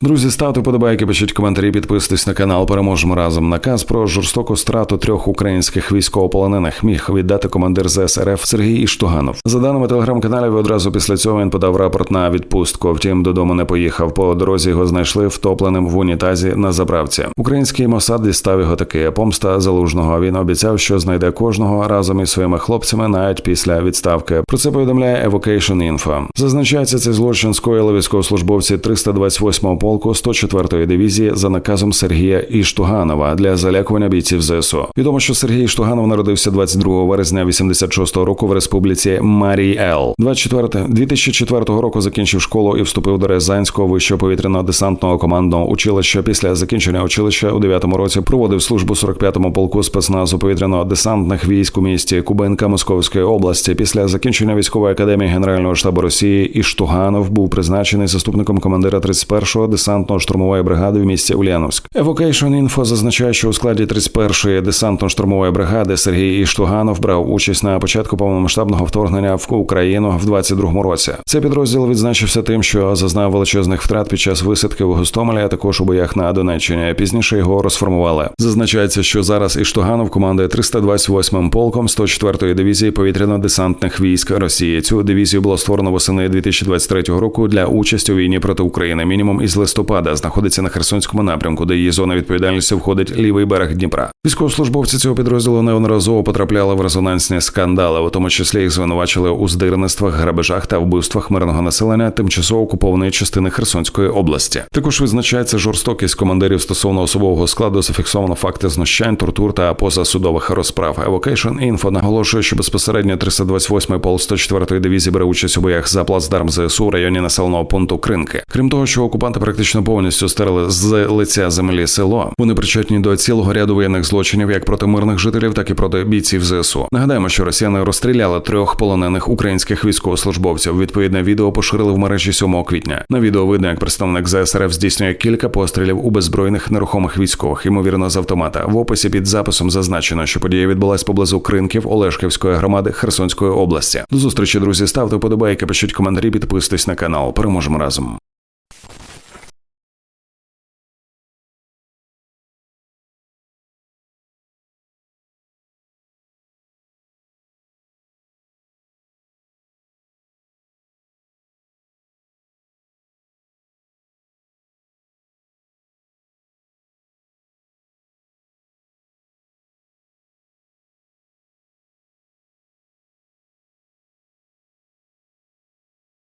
Друзі, ставте подобайки, пишіть коментарі, підписуйтесь на канал. Переможемо разом. Наказ про жорстоку страту трьох українських військовополонених міг віддати командир ЗСРФ Сергій Іштуганов. За даними телеграм-каналів, одразу після цього він подав рапорт на відпустку. Втім, додому не поїхав. По дорозі його знайшли втопленим в унітазі на заправці. Український Мосад дістав його таки помста залужного. Він обіцяв, що знайде кожного разом із своїми хлопцями навіть після відставки. Про це повідомляє Evocation Info. Зазначається, цей злочин скоїли військовослужбовці 328-го полку 104-ї дивізії за наказом Сергія Іштуганова для залякування бійців ЗСУ. Відомо, що Сергій Іштуганов народився 22 вересня 86-го року в республіці Марій Ел. 24 2004 року закінчив школу і вступив до Рязанського вищого повітряного десантного командного училища. Після закінчення училища у 9-му році проводив службу 45-му полку спецназу повітряно-десантних військ у місті Кубинка Московської області. Після закінчення військової академії Генерального штабу Росії Іштуганов був призначений заступником командира 31-го десантно-штурмової бригади в місті Ульяновськ. Evocation Info зазначає, що у складі 31-ї десантно-штурмової бригади Сергій Іштуганов брав участь на початку повномасштабного вторгнення в Україну в 22-му році. Цей підрозділ відзначився тим, що зазнав величезних втрат під час висадки в Гостомелі, а також у боях на Донеччині. Пізніше його розформували. Зазначається, що зараз Іштуганов командує 328-м полком 104-ї дивізії повітряно-десантних військ Росії. Цю дивізію було створено восени 2023 року для участі у війні проти України. Мінімум із листопада знаходиться на Херсонському напрямку, де її зона відповідальності входить лівий берег Дніпра. Військовослужбовці цього підрозділу неодноразово потрапляли в резонансні скандали, у тому числі їх звинувачили у здирництвах, грабежах та вбивствах мирного населення тимчасово окупованої частини Херсонської області. Також визначається жорстокість командирів стосовно особового складу. Зафіксовано факти знущань, тортур та позасудових розправ. Evocation Info наголошує, що безпосередньо 328-й пол 104-ї дивізії бере участь у боях за плацдарм ЗСУ в районі населеного пункту Кринки. Крім того, що окупанти практично повністю стерли з лиця землі село. Вони причетні до цілого ряду воєнних злочинів як проти мирних жителів, так і проти бійців ЗСУ. Нагадаємо, що росіяни розстріляли трьох полонених українських військовослужбовців. Відповідне відео поширили в мережі 7 квітня. На відео видно, як представник ЗСРФ здійснює кілька пострілів у беззбройних нерухомих військових, ймовірно, з автомата. В описі під записом зазначено, що подія відбулась поблизу Кринків Олешківської громади Херсонської області. До зустрічі, друзі, ставте вподобайки, пишіть коментарі, підписуйтесь на канал. Переможемо разом.